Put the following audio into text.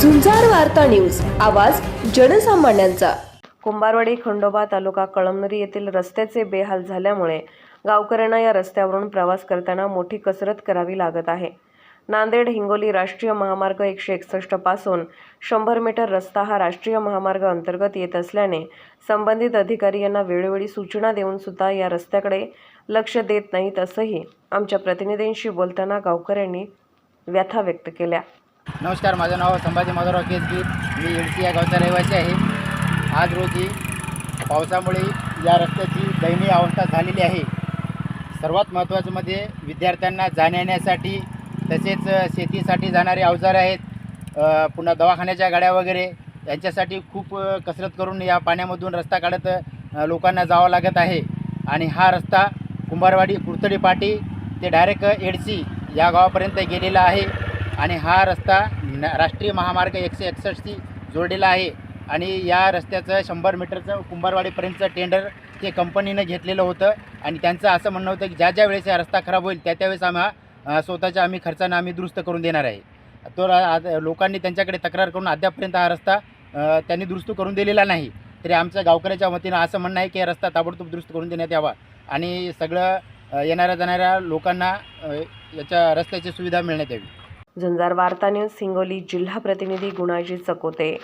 झुंजार वार्ता न्यूज आवाज जनसामान्यांचा. कुंभारवाडी खंडोबा तालुका कळमनुरी येथील रस्त्याचे बेहाल झाल्यामुळे गावकऱ्यांना या रस्त्यावरून प्रवास करताना मोठी कसरत करावी लागत आहे. नांदेड हिंगोली राष्ट्रीय महामार्ग एकशे एकसष्टपासून शंभर मीटर रस्ता हा राष्ट्रीय महामार्ग अंतर्गत येत असल्याने संबंधित अधिकारी यांना वेळोवेळी सूचना देऊन सुद्धा या रस्त्याकडे लक्ष देत नाहीत असंही आमच्या प्रतिनिधींशी बोलताना गावकऱ्यांनी व्यथा व्यक्त केल्या. नमस्कार माझं नाव संभाजी माधवराव केसगीर मी येडशी या गावचा रहिवासी आहे. आज रोजी पावसामुळे या रस्त्याची दयनीय अवस्था झालेली आहे. सर्वात महत्त्वाचं म्हणजे विद्यार्थ्यांना जाण्यासाठी तसेच शेतीसाठी जाणारे अवजार आहेत. पुन्हा दवाखान्याच्या गाड्या वगैरे यांच्यासाठी खूप कसरत करून या पाण्यामधून रस्ता काढत लोकांना जावं लागत आहे. आणि हा रस्ता कुंभारवाडी कुर्तडी पाटी ते डायरेक्ट एडसी या गावापर्यंत गेलेला आहे. आणि हा रस्ता न राष्ट्रीय महामार्ग एकशे एकसष्टशी जोडलेला आहे. आणि या रस्त्याचं शंभर मीटरचं कुंभारवाडीपर्यंतचं टेंडर ते कंपनीनं घेतलेलं होतं. आणि त्यांचं असं म्हणणं होतं की ज्या ज्या वेळेस हा रस्ता खराब होईल त्या त्यावेळेस आम्ही हा, स्वतःच्या आम्ही खर्चानं आम्ही दुरुस्त करून देणार आहे. तर लोकांनी त्यांच्याकडे तक्रार करून अद्यापपर्यंत हा रस्ता त्यांनी दुरुस्त करून दिलेला नाही. तरी आमच्या गावकऱ्याच्या वतीनं असं म्हणणं आहे की हा रस्ता ताबडतोब दुरुस्त करून देण्यात यावा. आणि सगळं येणाऱ्या जाणाऱ्या लोकांना याच्या रस्त्याची सुविधा मिळण्यात यावी. झुंजार वार्ता न्यूज हिंगोली जिल्हा प्रतिनिधी गुणाजी चकोते.